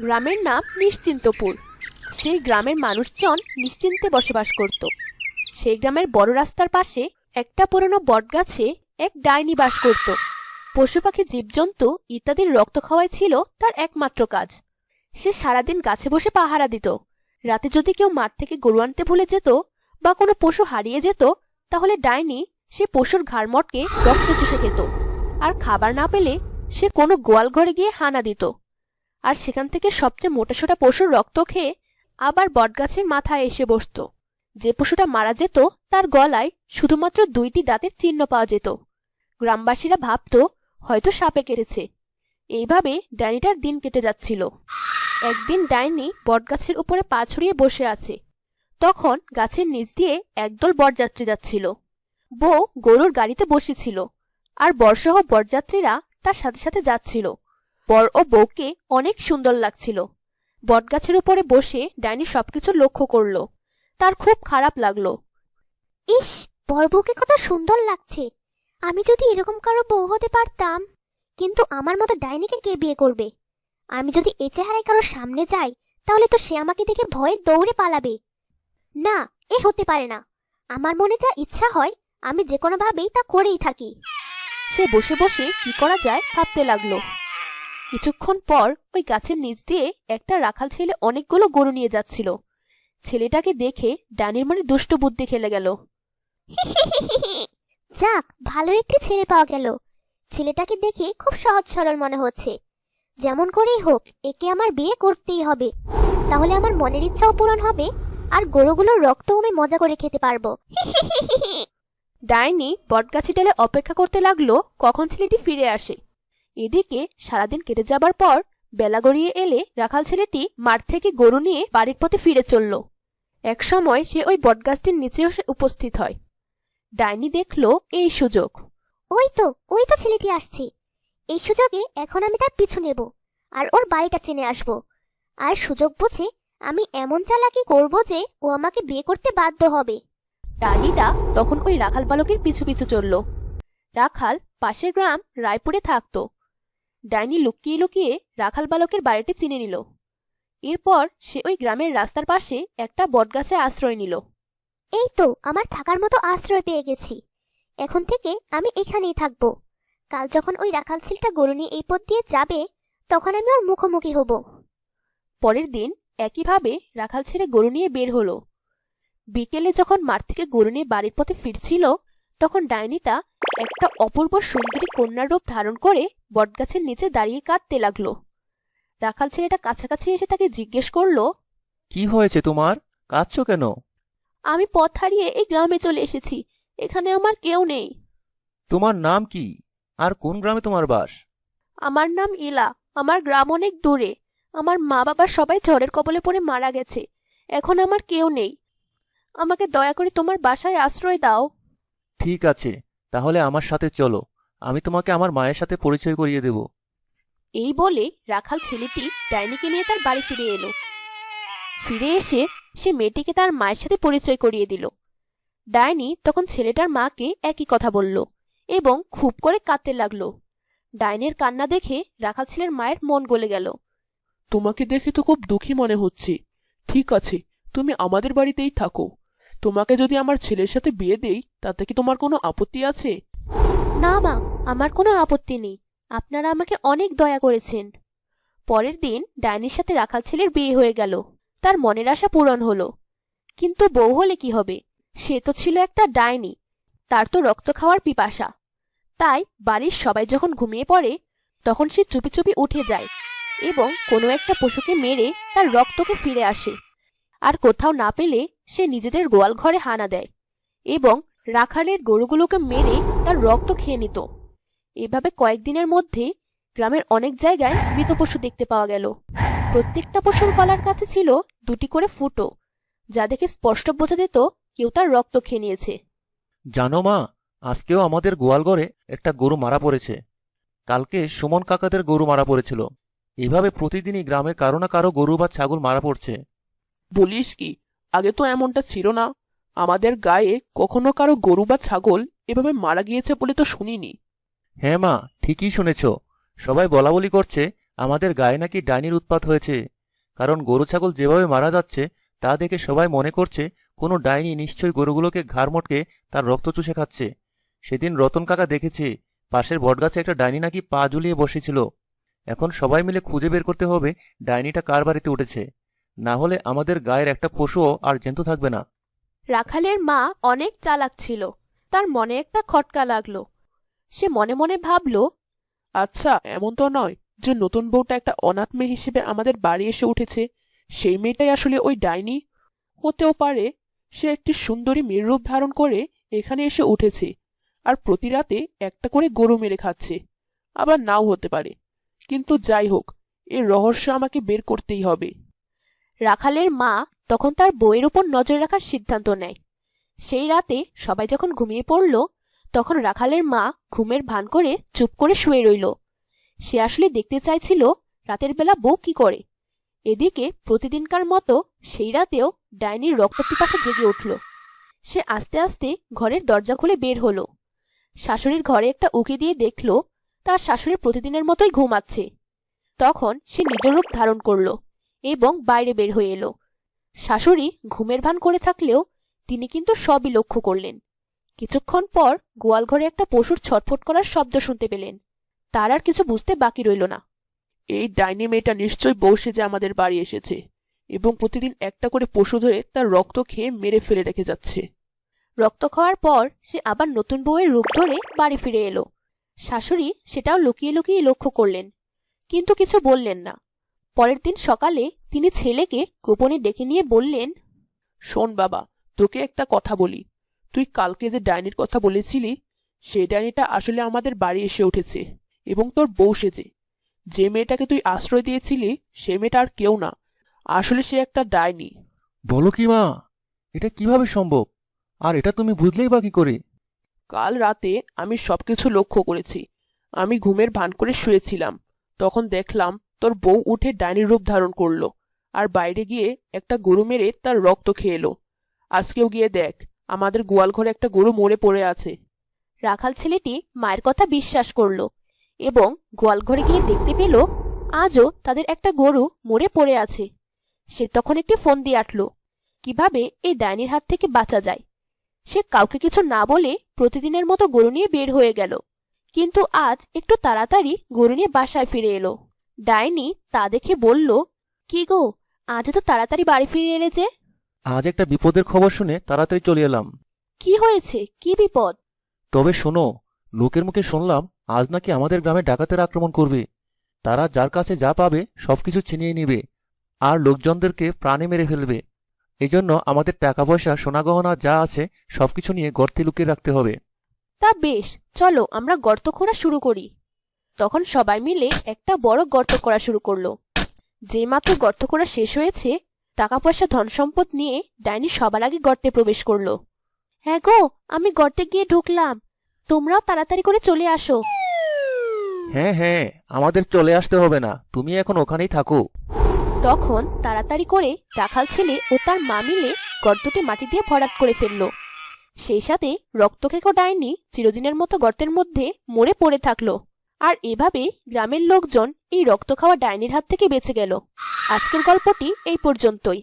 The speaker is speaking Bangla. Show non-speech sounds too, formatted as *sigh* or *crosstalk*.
গ্রামের নাম নিশ্চিন্তপুর। সেই গ্রামের মানুষজন নিশ্চিন্তে বসবাস করত। সেই গ্রামের বড় রাস্তার পাশে একটা পুরনো বটগাছে এক ডাইনি বাস করত। পশু পাখি, জীবজন্তু ইত্যাদির রক্ত খাওয়াই ছিল তার একমাত্র কাজ। সে সারাদিন গাছে বসে পাহারা দিত। রাতে যদি কেউ মাঠ থেকে গরু আনতে ভুলে যেত বা কোনো পশু হারিয়ে যেত, তাহলে ডাইনি সে পশুর ঘাড় মটকে রক্ত চুষে খেত। আর খাবার না পেলে সে কোনো গোয়াল ঘরে গিয়ে হানা দিত। আর সেখান থেকে সবচেয়ে মোটাসোটা পশুর রক্ত খেয়ে আবার বটগাছের মাথায় এসে বসত। যে পশুটা মারা যেত, তার গলায় শুধুমাত্র দুইটি দাঁতের চিহ্ন পাওয়া যেত। গ্রামবাসীরা ভাবতো, হয়তো সাপে কেটেছে। এইভাবে ডাইনিটার দিন কেটে যাচ্ছিল। একদিন ডাইনি বটগাছের উপরে পা ছড়িয়ে বসে আছে। তখন গাছের নিচ দিয়ে একদল বরযাত্রী যাচ্ছিল। বউ গরুর গাড়িতে বসেছিল, আর বরসহ বরযাত্রীরা তার সাথে সাথে যাচ্ছিল। বর ও বউকে অনেক সুন্দর লাগছিল। বটগাছের উপরে বসে ডাইনি সবকিছু লক্ষ্য করল। তার খুব খারাপ লাগল। ইস বর বরবউকে কত সুন্দর লাগছে। আমি যদি এরকম কারও বউ হতে পারতাম কিন্তু আমার মতো ডাইনিকে কে বিয়ে করবে? আমি যদি এ চেহারায় কারও সামনে যাই তাহলে তো সে আমাকে দেখে ভয়ে দৌড়ে পালাবে। না এ হতে পারে না। আমার মনে যা ইচ্ছা হয় আমি যে কোনোভাবেই তা করেই থাকি। সে বসে বসে কি করা যায় ভাবতে লাগল। কিছুক্ষণ পর ওই গাছের নিচ দিয়ে একটা রাখাল ছেলে অনেকগুলো গরু নিয়ে যাচ্ছিল। ছেলেটাকে দেখে ডানির মনে দুষ্ট বুদ্ধি খেলে গেল। *laughs* যাক ভালো একটি ছেলে পাওয়া গেল। ছেলেটাকে দেখে খুব সহজ সরল মনে হচ্ছে। যেমন করেই হোক একে আমার বিয়ে করতেই হবে। তাহলে আমার মনের ইচ্ছাও পূরণ হবে আর গরুগুলোর রক্তও আমি মজা করে খেতে পারব। *laughs* ডাইনি বটগাছি ডালে অপেক্ষা করতে লাগল কখন ছেলেটি ফিরে আসে। এদিকে সারাদিন কেটে যাবার পর বেলা গড়িয়ে এলে রাখাল ছেলেটি মাঠ থেকে গরু নিয়ে বাড়ির পথে ফিরে চলল। এক সময় সে ওই বটগাছটির নিচে এসে উপস্থিত হয়। ডাইনি দেখল এই সুযোগ। ওই তো ওই তো ছেলেটি আসছে। এই সুযোগে এখন আমি তার পিছু নেব আর ওর বাড়িটা চেনে আসব। আর সুযোগ বুঝে আমি এমন চালাকি করব যে ও আমাকে বিয়ে করতে বাধ্য হবে। ডাইনিটা তখন ওই রাখাল বালকের পিছু পিছু চলল। রাখাল পাশের গ্রাম রায়পুরে থাকতো। ডাইনি লুকিয়ে লুকিয়ে রাখাল বালকের বাড়িটি চিনে নিল। এরপর সে ওই গ্রামের রাস্তার পাশে একটা বটগাছে আশ্রয় নিল। এই তো আমার থাকার মতো আশ্রয় পেয়ে গেছি। এখন থেকে আমি এখানেই থাকব। কাল যখন ওই রাখাল ছেলেটা গরু নিয়ে এই পথ দিয়ে যাবে তখন আমি ওর মুখোমুখি হব। পরের দিন একইভাবে রাখাল ছেড়ে গরু নিয়ে বের হলো। বিকেলে যখন মাঠ থেকে গরু নিয়ে বাড়ির পথে ফিরছিল তখন ডাইনিটা একটা অপূর্ব সুন্দরী কন্যার রূপ ধারণ করে বটগাছের নিচে দাঁড়িয়ে কাঁদতে লাগল। রাখাল ছেলেটা কাছাকাছি এসে তাকে জিজ্ঞেস করল কি হয়েছে তোমার? কাঁদছো কেন? আমি পথ হারিয়ে এই গ্রামে চলে এসেছি। এখানে আমার কেউ নেই। তোমার নাম কি? আর কোন গ্রামে তোমার বাস? আমার নাম ইলা। আমার গ্রাম অনেক দূরে। আমার মা বাবা সবাই ঝড়ের কবলে পড়ে মারা গেছে। এখন আমার কেউ নেই। আমাকে দয়া করে তোমার বাসায় আশ্রয় দাও। ঠিক আছে। তাহলে আমার সাথে চলো আমি তোমাকে আমার মায়ের সাথে পরিচয় করিয়ে দেব। এই বলে রাখাল ছেলেটি ডাইনিকে নিয়ে তার বাড়ি ফিরে এলো। ফিরে এসে সে মেয়েটিকে তার মায়ের সাথে পরিচয় করিয়ে দিল। ডাইনি তখন ছেলেটার মাকে একই কথা বলল এবং খুব করে কাঁদতে লাগল। ডাইনের কান্না দেখে রাখাল ছেলের মায়ের মন গলে গেল। তোমাকে দেখে তো খুব দুঃখী মনে হচ্ছে। ঠিক আছে তুমি আমাদের বাড়িতেই থাকো। তোমাকে যদি আমার ছেলের সাথে বিয়ে দেই, তাতে কি তোমার কোনো আপত্তি আছে? না মা, আমার কোনো আপত্তি নেই। আপনারা আমাকে অনেক দয়া করেছেন। পরের দিন ডাইনির সাথে রাখাল ছেলের বিয়ে হয়ে গেল। তার মনের আশা পূরণ হলো। কিন্তু বউ হলে কি হবে? সে তো ছিল একটা ডাইনি। তার তো রক্ত খাওয়ার পিপাসা। তাই বাড়ির সবাই যখন ঘুমিয়ে পড়ে, তখন সে চুপি চুপি উঠে যায় এবং কোনো একটা পশুকে মেরে তার রক্তকে ফিরে আসে। আর কোথাও না পেলে সে নিজেদের গোয়াল ঘরে হানা দেয় এবং রাখালের গরুগুলোকে মেরে তার রক্ত খেয়ে নিত। এভাবে কয়েকদিনের মধ্যে গ্রামের অনেক জায়গায় মৃত পশু দেখতে পাওয়া গেল। প্রত্যেকটা পশুর গলার কাছে ছিল দুটি করে ফুটো যা দেখে স্পষ্ট বোঝা যেত কেউ তার রক্ত খেয়ে নিয়েছে। জানো মা আজকেও আমাদের গোয়ালঘরে একটা গরু মারা পড়েছে। কালকে সুমন কাকাদের গরু মারা পড়েছিল। এভাবে প্রতিদিনই গ্রামের কারও না কারও গরু বা ছাগল মারা পড়ছে। বলিস কি? আগে তো এমনটা ছিল না। আমাদের গায়ে কখনো কারও গরু বা ছাগল এভাবে মারা গিয়েছে বলে তো শুনিনি। হ্যাঁ মা, ঠিকই শুনেছ। সবাই বলা বলি করছে, আমাদের গায়ে নাকি ডাইনির উৎপাত হয়েছে। কারণ গরু ছাগল যেভাবে মারা যাচ্ছে, তা দেখে সবাই মনে করছে, কোনো ডাইনি নিশ্চয়ই গরুগুলোকে ঘাড় মটকে তার রক্ত চুষে খাচ্ছে। সেদিন রতন কাকা দেখেছে, পাশের বটগাছে একটা ডাইনি নাকি পা ঝুলিয়ে বসেছিল। এখন সবাই মিলে খুঁজে বের করতে হবে, ডাইনিটা কার বাড়িতে উঠেছে। না হলে আমাদের গায়ের একটা পশুও আর জ্যান্ত থাকবে না। রাখালের মা অনেক চালাক ছিল। তার মনে একটা খটকা লাগল। সে মনে মনে ভাবল আচ্ছা এমন তো নয় যে নতুন বউটা একটা অনাথ মেয়ে হিসেবে আমাদের বাড়ি এসে উঠেছে। সেই মেয়েটাই আসলে ওই ডাইনি। হতেও পারে সে একটি সুন্দরী মেয়ের রূপ ধারণ করে এখানে এসে উঠেছে আর প্রতি রাতে একটা করে গরু মেরে খাচ্ছে। আবার নাও হতে পারে। কিন্তু যাই হোক এর রহস্য আমাকে বের করতেই হবে। রাখালের মা তখন তার বইয়ের উপর নজর রাখার সিদ্ধান্ত নেয়। সেই রাতে সবাই যখন ঘুমিয়ে পড়ল, তখন রাখালের মা ঘুমের ভান করে চুপ করে শুয়ে রইল। সে আসলে দেখতে চাইছিল রাতের বেলা বউ কি করে। এদিকে প্রতিদিনকার মতো সেই রাতেও ডাইনির রক্ত পিপাসা জেগে উঠল। সে আস্তে আস্তে ঘরের দরজা খুলে বের হলো। শাশুড়ির ঘরে একটা উকি দিয়ে দেখল, তার শাশুড়ি প্রতিদিনের মতোই ঘুমাচ্ছে। তখন সে নিজ রূপ ধারণ করল। এবং বাইরে বের হয়ে এলো। শাশুড়ি ঘুমের ভান করে থাকলেও তিনি কিন্তু সবই লক্ষ্য করলেন। কিছুক্ষণ পর গোয়ালঘরে একটা পশুর ছটফট করার শব্দ শুনতে পেলেন। তার আর কিছু বুঝতে বাকি রইল না। এই ডাইনি মেয়েটা নিশ্চয়ই বউ সেজে আমাদের বাড়ি এসেছে এবং প্রতিদিন একটা করে পশু ধরে তার রক্ত খেয়ে মেরে ফেলে রেখে যাচ্ছে। রক্ত খাওয়ার পর সে আবার নতুন বউয়ের রূপ ধরে বাড়ি ফিরে এলো। শাশুড়ি সেটাও লুকিয়ে লুকিয়ে লক্ষ্য করলেন কিন্তু কিছু বললেন না। পরের দিন সকালে তিনি ছেলেকে গোপনে ডেকে নিয়ে বললেন শোন বাবা তোকে একটা কথা বলি। তুই কালকে যে ডাইনির কথা বলেছিলি সেই ডাইনিটা আসলে আমাদের বাড়ি এসে উঠেছে এবং তোর বউ সেজে। যে মেয়েটাকে তুই আশ্রয় দিয়েছিলি সে মেয়েটা আর কেউ না। আসলে সে একটা ডাইনি। বলো কি মা এটা কীভাবে সম্ভব? আর এটা তুমি বুঝলেই বা কি করে? কাল রাতে আমি সবকিছু লক্ষ্য করেছি। আমি ঘুমের ভান করে শুয়েছিলাম। তখন দেখলাম তোর বউ উঠে ডাইনির রূপ ধারণ করল, আর বাইরে গিয়ে একটা গরু মেরে তার রক্ত খেয়ে এলো আজকেও গিয়ে দেখ, আমাদের গোয়াল ঘরে একটা গরু মরে পড়ে আছে। রাখাল ছেলেটি মায়ের কথা বিশ্বাস করল এবং গোয়াল ঘরে গিয়ে দেখতে পেল আজও তাদের একটা গরু মরে পড়ে আছে। সে তখন একটি ফোন দিয়ে আটল, কীভাবে এই ডাইনির হাত থেকে বাঁচা যায়? সে কাউকে কিছু না বলে প্রতিদিনের মতো গরু নিয়ে বের হয়ে গেল, কিন্তু আজ একটু তাড়াতাড়ি গরু নিয়ে বাসায় ফিরে এলো। ডাইনি তা দেখে বলল কি গো আজ তো তাড়াতাড়ি বাড়ি ফিরে এলে যে? আজ একটা বিপদের খবর শুনে তাড়াতাড়ি চলে এলাম। কি হয়েছে? কি বিপদ? তবে শোনো লোকের মুখে শুনলাম আজ নাকি আমাদের গ্রামে ডাকাতের আক্রমণ করবে। তারা যার কাছে যা পাবে সবকিছু ছিনিয়ে নিবে আর লোকজনদেরকে প্রাণে মেরে ফেলবে। এজন্য আমাদের টাকা পয়সা সোনা গহনা যা আছে সবকিছু নিয়ে গর্তে লুকিয়ে রাখতে হবে। তা বেশ চলো আমরা গর্ত খোঁড়া শুরু করি। তখন সবাই মিলে একটা বড় গর্ত করা শুরু করল। যে মাত্র গর্ত করা শেষ হয়েছে টাকা পয়সা ধন সম্পদ নিয়ে ডাইনি সবার আগে গর্তে প্রবেশ করল। হ্যাঁ গো আমি গর্তে গিয়ে ঢুকলাম। তোমরাও তাড়াতাড়ি করে চলে আসো। হ্যাঁ হ্যাঁ আমাদের চলে আসতে হবে না। তুমি এখন ওখানেই থাকো। তখন তাড়াতাড়ি করে রাখাল ছেলে ও তার মা মিলে গর্তটি মাটি দিয়ে ভরাট করে ফেলল। সেই সাথে রক্তকেকো ডাইনি চিরদিনের মতো গর্তের মধ্যে মরে পড়ে থাকল। আর এভাবে গ্রামের লোকজন এই রক্ত খাওয়া ডাইনির হাত থেকে বেঁচে গেল। আজকের গল্পটি এই পর্যন্তই।